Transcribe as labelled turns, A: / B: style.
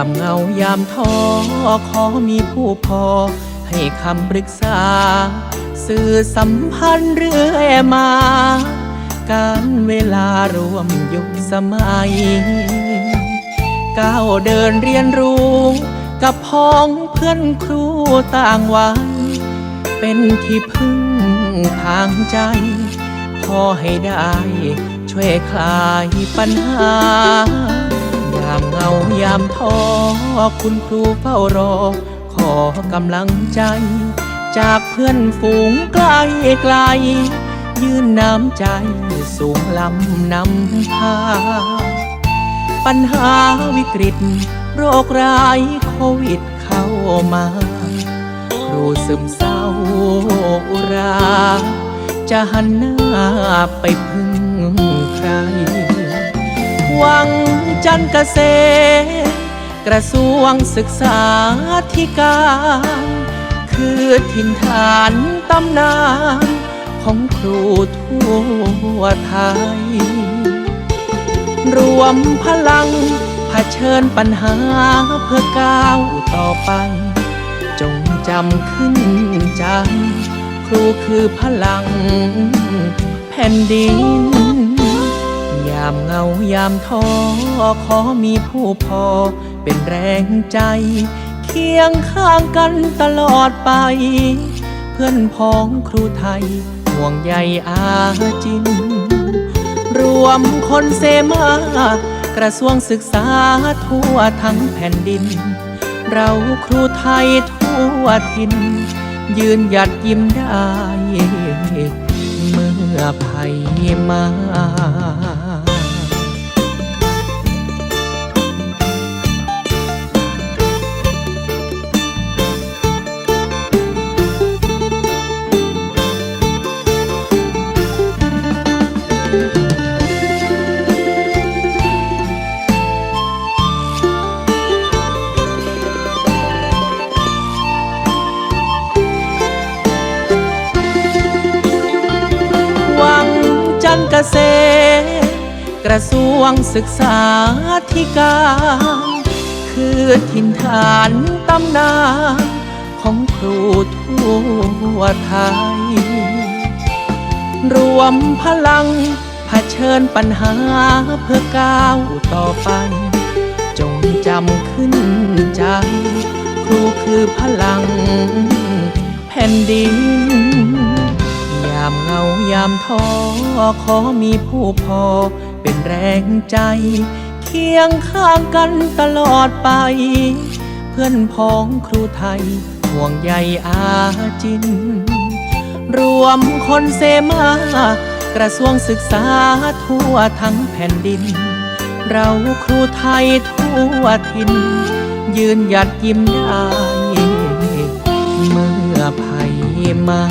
A: ามเงายามท้อขอมีผู้พอ ให้คำปรึกษา สื่อสัมพันธ์เรื่อยมา การเวลารวมยุคสมัย ก้าวเดินเรียนรู้ กับพ้องเพื่อนครูต่างวัยเป็นที่พึ่งทางใจ พอให้ได้ช่วยคลายปัญหาามเหงายามท้อคุณครูเฝ้ารอ ขอกำลังใจ จากเพื่อนฝูงไกลไกล ยื่นน้ำใจสูงลำนำพา ปัญหาวิกฤต โรคร้ายโควิดเข้ามา ครูซึมเศร้าอุรา จะหันหน้าไปพึ่งใคร วังจันทร์เกษกระทรวงศึกษาธิการ คือถิ่นฐานตำนานของครูทั่วไทย รวมพลังเผชิญปัญหาเพื่อก้าวต่อไป จงจำขึ้นใจ ครูคือพลังแผ่นดินามเหงายามท้อขอมีผู้พอเป็นแรงใจ เคียงข้างกันตลอดไป เพื่อนพ้องครูไทย ห่วงใยอาจิน รวมคนเสมากระทรวงศึกษาทั่วทั้งแผ่นดิน เราครูไทยทั่วทิน ยืนหยัดยิ้มได้เมื่อภัยมา จันทร์เกษตร กระทรวงศึกษาธิการ คือถิ่นฐานตำนานของครูทั่วไทย รวมพลังเผชิญปัญหาเพื่อก้าวต่อไป จงจำขึ้นใจ ครูคือพลังแผ่นดินามเหงายามท้อขอมีผู้พอเป็นแรงใจ เคียงข้างกันตลอดไป เพื่อนพ้องครูไทยห่วงใยอาจิน รวมคนเสมากระทรวงศึกษาทั่วทั้งแผ่นดิน เราครูไทยทั่วทิน ยืนหยัดยิ้มได้ เมื่อภัยมา